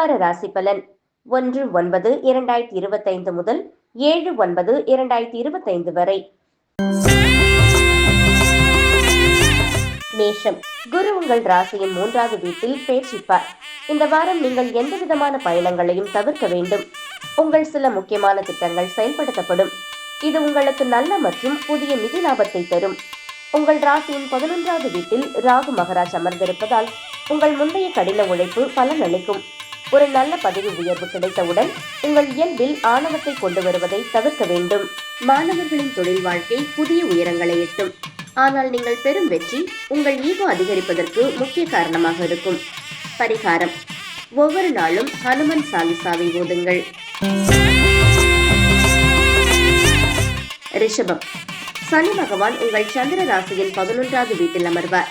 வார ராசி பலன் ஒன்று ஒன்பது இரண்டாயிரத்தி இருபத்தைந்து முதல் ஏழு ஒன்பது இரண்டாயிரத்தி இருபத்தைந்து வரை. மேஷம். குரு உங்கள் ராசியின் மூன்றாவது வீட்டில் பேச்சிப்பார். இந்த வாரம் நீங்கள் எந்த விதமான பயணங்களையும் தவிர்க்க வேண்டும்? உங்கள் சில முக்கியமான திட்டங்கள் செயல்படுத்தப்படும். இது உங்களுக்கு நல்ல மற்றும் புதிய நிதி லாபத்தை தரும். உங்கள் ராசியின் பதினொன்றாவது வீட்டில் ராகு மகராஜ் அமர்ந்திருப்பதால் உங்கள் முந்தைய கடின உழைப்பு பலனளிக்கும். அளிக்கும் ஒரு நல்ல பதவி உயர்வு கிடைத்தவுடன் உங்கள் இயல்பில் ஆணவத்தை கொண்டு வருவதை தவிர்க்க வேண்டும். மாணவர்களின் தொழில் வாழ்க்கை புதிய உயரங்களை எட்டும். ஆனால் நீங்கள் பெரும் வெற்றி உங்கள் ஈகோ அதிகரிப்பதற்கு முக்கிய காரணமாக இருக்கும். பரிகாரம். ஒவ்வொரு நாளும் ஹனுமன் சாலிசாவை ஓதுங்கள். ரிஷபம். சனி பகவான் உங்கள் சந்திர ராசியின் பதினொன்றாவது வீட்டில் அமர்வார்.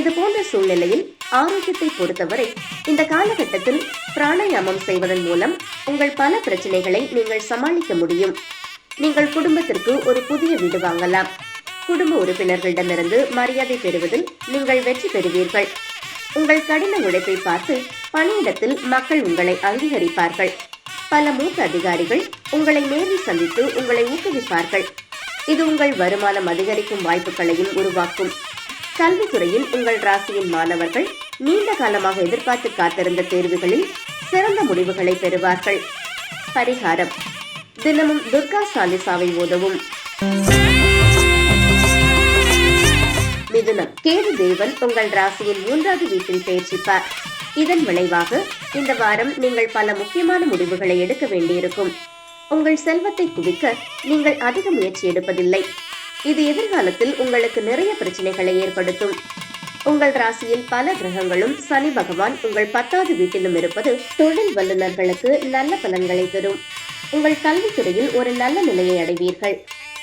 இது போன்ற சூழ்நிலையில் ஆரோக்கியத்தை பொறுத்தவரை இந்த காலகட்டத்தில் பிராணாயாமம் செய்வதன் மூலம் உங்கள் பல பிரச்சனைகளை நீங்கள் சமாளிக்க முடியும். நீங்கள் குடும்பத்திற்கு ஒரு புதிய வீடு வாங்கலாம். குடும்ப உறுப்பினர்களிடமிருந்து மரியாதை பெறுவதில் நீங்கள் வெற்றி பெறுவீர்கள். உங்கள் கடின உழைப்பை பார்த்து பணியிடத்தில் மக்கள் உங்களை அங்கீகரிப்பார்கள். பல மூத்த அதிகாரிகள் உங்களை நேரில் சந்தித்து உங்களை ஊக்குவிப்பார்கள். இது உங்கள் வருமானம் அதிகரிக்கும் வாய்ப்புகளையும் உருவாக்கும். கல்வித்துறையில் உங்கள் ராசியின் மாணவர்கள் நீண்ட காலமாக எதிர்பார்த்து காத்திருந்த தேர்வுகளில் சிறந்த முடிவுகளை பெறுவார்கள். பரிகாரம். தினமும் துர்கா சாலிசாவை உதவும் மிதுனம். கேது தேவன் உங்கள் ராசியின் மூன்றாவது வீட்டில் பயிற்சிப்பார். இதன் விளைவாக இந்த வாரம் நீங்கள் பல முக்கியமான முடிவுகளை எடுக்க வேண்டியிருக்கும். உங்கள் செல்வத்தை குவிக்க நீங்கள் அதிக முயற்சி எடுப்பதில்லை. இது எதிர்காலத்தில் உங்களுக்கு நிறைய பிரச்சனைகளை ஏற்படுத்தும். உங்கள் ராசியில் பல கிரகங்களும் சனி பகவான் உங்கள் பத்தாவது வீட்டிலும் இருப்பது தொழில் வல்லுநர்களுக்கு நல்ல பலன்களை தரும். உங்கள் கல்வித்துறையில் ஒரு நல்ல நிலையை அடைவீர்கள்.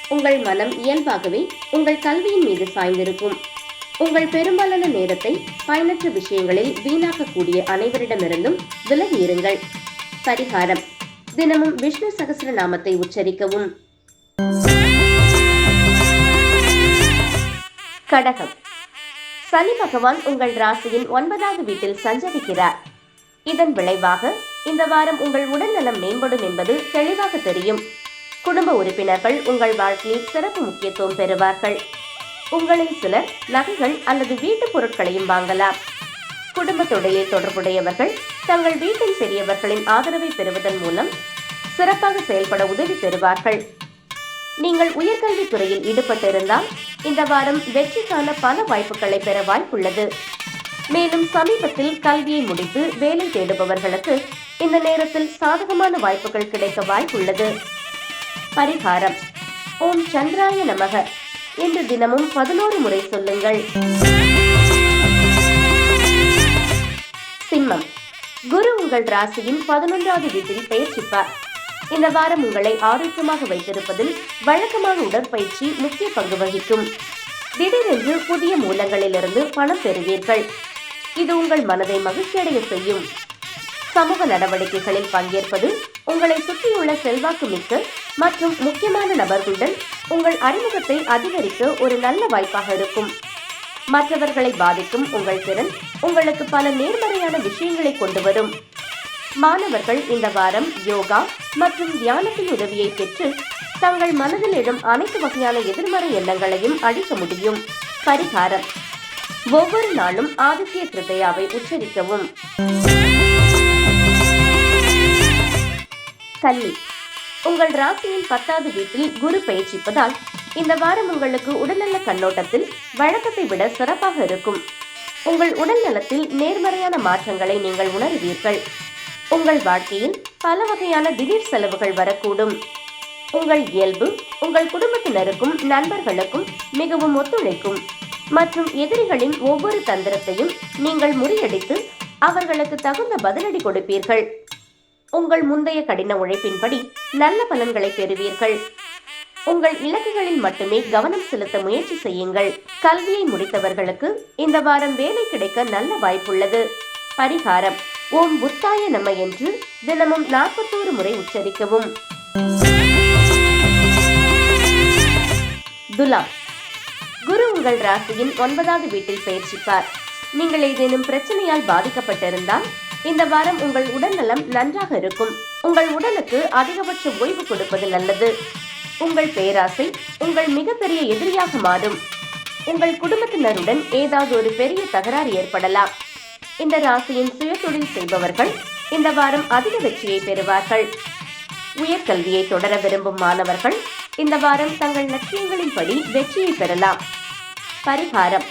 உங்கள் மனம் இயல்பாகவே உங்கள் கல்வியின் மீது சாய்ந்திருக்கும். உங்கள் பெரும்பாலான நேரத்தை பயனற்ற விஷயங்களில் வீணாக்கக்கூடிய அனைவரிடமிருந்தும் விலகி இருங்கள். பரிகாரம். தினமும் விஷ்ணு சகசிர நாமத்தை உச்சரிக்கவும். கடகம். சனி பகவான் உங்கள் ராசியின் ஒன்பதாவது வீட்டில் சஞ்சரிக்கிறார். இதன் விளைவாக இந்த வாரம் உங்கள் உடல்நலம் மேம்படும் என்பது தெளிவாக தெரியும். குடும்ப உறுப்பினர்கள் உங்கள் வாழ்க்கையில் சிறப்பு முக்கியத்துவம் பெறுவார்கள். உங்களில் சிலர் நகைகள் அல்லது வீட்டுப் பொருட்களையும் வாங்கலாம். குடும்ப தொடர்புடையவர்கள் தங்கள் வீட்டின் பெரியவர்களின் ஆதரவை பெறுவதன் மூலம் சிறப்பாக செயல்பட உதவி பெறுவார்கள். நீங்கள் உயர்கல்வி துறையில் ஈடுபட்டிருந்தால் இந்த வாரம் வெற்றிக்கான பல வாய்ப்புகளை பெற வாய்ப்புள்ளது. மேலும் சமீபத்தில் கல்வியை முடித்து வேலை தேடுபவர்களுக்கு இந்த நேரத்தில் சாதகமான வாய்ப்புகள் கிடைக்க வாய்ப்புள்ளது. பரிகாரம். ஓம் சந்திராய நமக. என்று தினமும் பதினோரு முறை சொல்லுங்கள். சிம்மம். குரு உங்கள் ராசியின் பதினொன்றாவது வீட்டில் பெயர்ச்சிப்பார். இந்த வாரம் உங்களை ஆரோக்கியமாக வைத்திருப்பதில் வழக்கமான உடற்பயிற்சி முக்கிய பங்கு வகிக்கும். திடீரென்று புதிய மூலங்களிலிருந்து பணம் பெறுவீர்கள். இது உங்கள் மனதை மகிழ்ச்சியடைய செய்யும். சமூக நடவடிக்கைகளில் பங்கேற்பது உங்களை சுற்றியுள்ள செல்வாக்கு மிக்க மற்றும் முக்கியமான நபர்களுடன் உங்கள் அறிமுகத்தை அதிகரிக்க ஒரு நல்ல வாய்ப்பாக இருக்கும். மற்றவர்களை பாதிக்கும் உங்கள் திறன் உங்களுக்கு பல நேர்மறையான விஷயங்களை கொண்டு வரும். மாணவர்கள் இந்த வாரம் யோகா மற்றும் தியானத்தின் உதவியை பெற்று தங்கள் மனதில் எழும் அனைத்து வகையான எதிர்மறை எண்ணங்களையும் அழிக்க முடியும். பரிகாரம். ஒவ்வொரு நாளும் ஆதித்ய கிருத்தையாவை உச்சரிக்கவும். கன்னி உங்கள் ராசியின் பத்தாவது வீட்டில் குரு பயிற்சிப்பதால் இந்த வாரம் உங்களுக்கு உடல்நல கண்ணோட்டத்தில் வழக்கத்தை விட சிறப்பாக இருக்கும். உங்கள் உடல் நலத்தில் நேர்மறையான மாற்றங்களை நீங்கள் உணருவீர்கள். உங்கள் வாழ்க்கையில் பல வகையான திடீர் செலவுகள் வரக்கூடும். உங்கள் இயல்பு உங்கள் குடும்பத்தினருக்கும் நண்பர்களுக்கும் மிகவும் ஒத்துழைக்கும். மற்றும் எதிரிகளின் ஒவ்வொரு தந்திரத்தையும் நீங்கள் முறியடித்து அவர்களுக்கு தகுந்த பதிலடி கொடுப்பீர்கள். உங்கள் முந்தைய கடின உழைப்பின்படி நல்ல பலன்களை பெறுவீர்கள். உங்கள் இலக்குகளில் மட்டுமே கவனம் செலுத்த முயற்சி செய்யுங்கள். கல்வியை முடித்தவர்களுக்கு இந்த வாரம் வேலை கிடைக்க நல்ல வாய்ப்புள்ளது. பரிகாரம். ஓம் புத்தாய நம்ம என்று தினமும் நாற்பத்தோரு முறை உச்சரிக்கவும். துலாம். குரு உங்கள் ராசியின் ஒன்பதாவது வீட்டில் பயிற்சிப்பார். நீங்கள் ஏதேனும் பிரச்சனையால் பாதிக்கப்பட்டிருந்தால் இந்த வாரம் உங்கள் உடல்நலம் நன்றாக இருக்கும். உங்கள் உடலுக்கு அதிகபட்ச ஓய்வு கொடுப்பது நல்லது. உங்கள் பேராசை உங்கள் மிகப்பெரிய எதிரியாக மாறும். உங்கள் குடும்பத்தினருடன் ஏதாவது ஒரு பெரிய தகராறு ஏற்படலாம். இந்த ராசியின் சுயதொழில் செய்பவர்கள் இந்த வாரம் அதிக வெற்றியை பெறுவார்கள். உயர்கல்வியை தொடர விரும்பும் மாணவர்கள் இந்த வாரம் தங்கள் லட்சியங்களின்படி வெற்றியை பெறலாம். பரிகாரம்.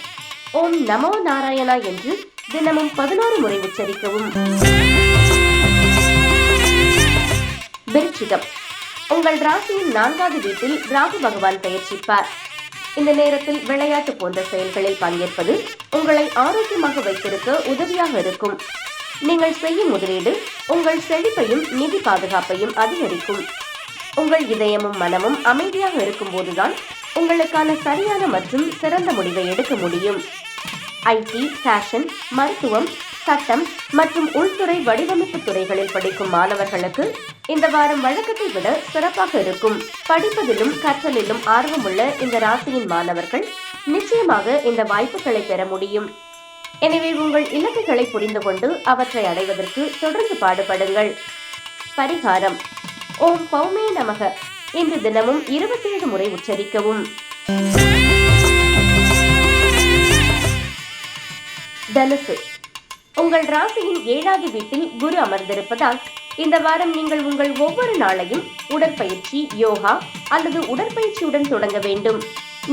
ஓம் நமோ நாராயணா என்று தினமும் பதினோரு முறை உச்சரிக்கவும். விருச்சிகம். உங்கள் ராசியின் நான்காவது வீட்டில் ராகு பகவான் பெயர்ச்சிப்பார். இந்த நேரத்தில் விளையாட்டு போன்ற செயல்களில் பங்கேற்பது உங்களை ஆரோக்கியமாக வைத்திருக்க உதவியாக இருக்கும். நீங்கள் செய்யும் முதலீடு உங்கள் செழிப்பையும் நிதி பாதுகாப்பையும் அதிகரிக்கும். உங்கள் இதயமும் மனமும் அமைதியாக இருக்கும் போதுதான் உங்களுக்கான சரியான மற்றும் சிறந்த முடிவை எடுக்க முடியும். ஐடி ஃபேஷன் மருத்துவம் சட்டம் மற்றும் உள்துறை வடிவமைப்பு துறைகளில் படிக்கும் மாணவர்களுக்கு இந்த வாரம் வழக்கத்தை விட சிறப்பாக இருக்கும். படிப்பதிலும் கற்றலிலும் ஆர்வமுள்ள இந்த ராசியின் மாணவர்கள் நிச்சயமாக இந்த வாய்ப்புகளை பெற முடியும். எனவே உங்கள் இலக்குகளை புரிந்து கொண்டு அவற்றை அடைவதற்கு தொடர்ந்து பாடுபடுங்கள். பரிகாரம். ஓம் பௌமே நமக. இன்று தினமும் இருபத்தி ஏழு முறை உச்சரிக்கவும். தனுசு. உங்கள் ராசியின் ஏழாவது வீட்டில் குரு அமர்ந்திருப்பதால் இந்த வாரம் நீங்கள் உங்கள் ஒவ்வொரு நாளையும் உடற்பயிற்சி யோகா அல்லது உடற்பயிற்சியுடன் தொடங்க வேண்டும்.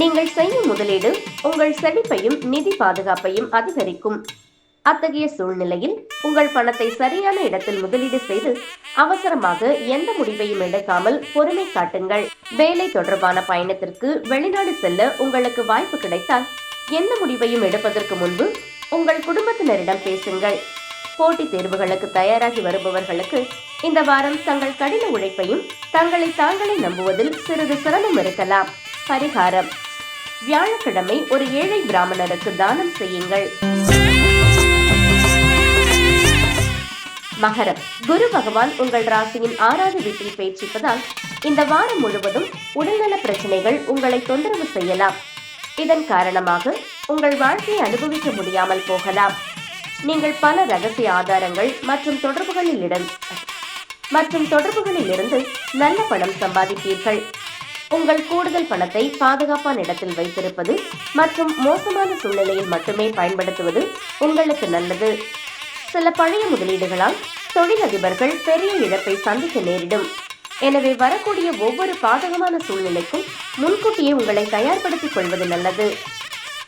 நீங்கள் செய்யும் முதலீடு உங்கள் செழிப்பையும் நிதி பாதுகாப்பையும் அதிகரிக்கும். அத்தகைய சூழ்நிலையில் உங்கள் பணத்தை சரியான இடத்தில் முதலீடு செய்து அவசரமாக எந்த முடிவையும் எடுக்காமல் பொறுமை காட்டுங்கள். வேலை தொடர்பான பயணத்திற்கு வெளிநாடு செல்ல உங்களுக்கு வாய்ப்பு கிடைத்தால் எந்த முடிவையும் எடுப்பதற்கு முன்பு உங்கள் குடும்பத்தினரிடம் பேசுங்கள். போட்டித் தேர்வுகளுக்கு தயாராகி வருபவர்களுக்கு இந்த வாரம் தங்கள் கடின உழைப்பையும் தங்களை தாங்களே நம்புவதில் சிறிது சிரமம் இருக்கலாம். பரிகாரம். வியாழக்கிழமை ஒரு ஏழை பிராமணருக்கு தானம் செய்யுங்கள். மகரம். குரு பகவான் உங்கள் ராசியின் ஆறாவது வீட்டில் பேச்சிப்பதால் இந்த வாரம் முழுவதும் உடல்நல பிரச்சனைகள் உங்களை தொந்தரவு செய்யலாம். இதன் காரணமாக உங்கள் வாழ்க்கையை அனுபவிக்க முடியாமல் போகலாம். நீங்கள் பல ரகசிய ஆதாரங்கள் மற்றும் தொடர்புகளில் இடம் மற்றும் தொடர்புகளில் இருந்து நல்ல பணம் சம்பாதிப்பீர்கள். உங்கள் கூடுதல் பணத்தை பாதுகாப்பான இடத்தில் வைத்திருப்பது மற்றும் மோசமான சூழ்நிலையில் மட்டுமே பயன்படுத்துவது உங்களுக்கு நல்லது. சில பழைய முதலீடுகளால் தொழிலதிபர்கள் பெரிய இழப்பை சந்திக்க நேரிடும். எனவே வரக்கூடிய ஒவ்வொரு பாதகமான சூழ்நிலைக்கும் முன்கூட்டியே உங்களை தயார்படுத்திக் கொள்வது நல்லது.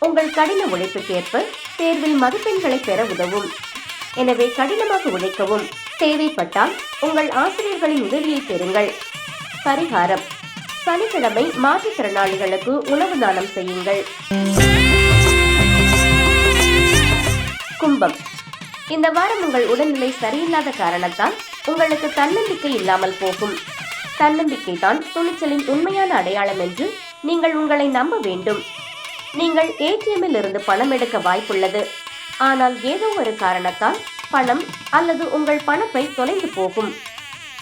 உங்கள் கடின உழைப்புக்கேற்ப தேர்வில் மதிப்பெண்களை பெற உதவும். எனவே கடினமாக உழைக்கவும். தேவைப்பட்டால் உங்கள் ஆசிரியர்களின் உதவியை பெறுங்கள். பரிகாரம். சனிக்கிழமை மாற்றுத்திறனாளிகளுக்கு உணவு தானம் செய்யுங்கள். கும்பம். இந்த வாரம் உங்கள் உடல்நிலை சரியில்லாத காரணத்தால் உங்களுக்கு தன்னம்பிக்கை இல்லாமல் போகும். தன்னம்பிக்கை தான் துணிச்சலின் உண்மையான அடையாளம் என்று நீங்கள் உங்களை நம்ப வேண்டும். நீங்கள் ஏடிஎம்மில் இருந்து பணம் எடுக்க வாய்ப்புள்ளது. ஆனால் ஏதோ ஒரு காரணத்தால் பணம் அல்லது உங்கள் பணப்பை தொலைந்து போகும்.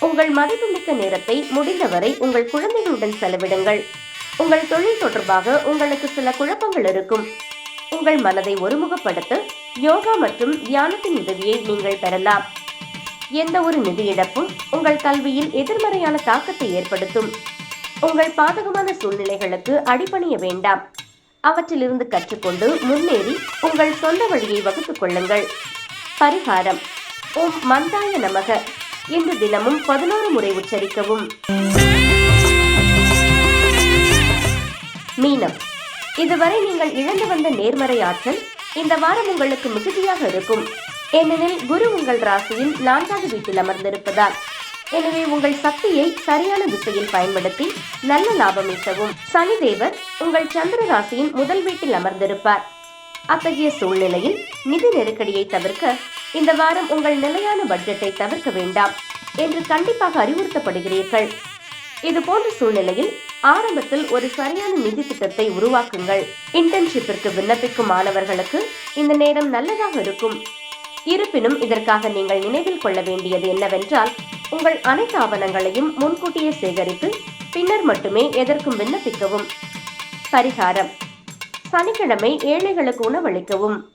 உங்கள் மதிப்புமிக்க நேரத்தை முடிந்தவரை உங்கள் குழந்தைகளுடன் செலவிடுங்கள். உங்கள் தொழில் தொடர்பாக உங்களுக்கு சில குழப்பங்கள் இருக்கும். உங்கள் மனதை ஒருமுகப்படுத்த யோகா மற்றும் தியானத்தின் உதவியை நீங்கள் பெறலாம். எந்த ஒரு நிதி இழப்பும் உங்கள் கல்வியில் எதிர்மறையான தாக்கத்தை ஏற்படுத்தும். உங்கள் பாதகமான சூழ்நிலைகளுக்கு அடிபணிய வேண்டாம். அவற்றிலிருந்து கற்றுக்கொண்டு முன்னேறி உங்கள் சொந்த வழியை வகுத்துக் கொள்ளுங்கள். பரிகாரம். ஓம் மந்தாய நமக. இன்று தினமும் பதினோரு முறை உச்சரிக்கவும். மீனம். இதுவரை நீங்கள் இழந்து வந்த நேர்மறை ஆற்றல் இந்த வாரம் உங்களுக்கு மிகுதியாக இருக்கும். ஏனெனில் குரு உங்கள் ராசியில் நான்காவது வீட்டில் அமர்ந்திருப்பதால். எனவே உங்கள் சக்தியை சரியான திசையில் பயன்படுத்தி நல்ல லாபம் ஈட்டவும். சனி தேவர் உங்கள் சந்திர ராசியின் முதல் வீட்டில் அமர்ந்திருப்பார். அத்தகைய சூழ்நிலையில் நிதி நெருக்கடியை தவிர்க்க இந்த வாரம் உங்கள் நிலையான பட்ஜெட்டை தவிர்க்க வேண்டாம் என்று கண்டிப்பாக அறிவுறுத்தப்படுகிறீர்கள். இது போன்ற சூழ்நிலையில் ஆரம்பத்தில் ஒரு சரியான நிதி திட்டத்தை உருவாக்குங்கள். இன்டர்ன்ஷிப்பிற்கு விண்ணப்பிக்கும் மாணவர்களுக்கு இந்த நேரம் நல்லதாக இருக்கும். இருப்பினும் இதற்காக நீங்கள் நினைவில் கொள்ள வேண்டியது என்னவென்றால் உங்கள் அனைத்து ஆவணங்களையும் முன்கூட்டியே சேகரித்து பின்னர் மட்டுமே எதற்கும் விண்ணப்பிக்கவும். பரிகாரம். சனிக்கிழமை ஏழைகளுக்கு உணவளிக்கவும்.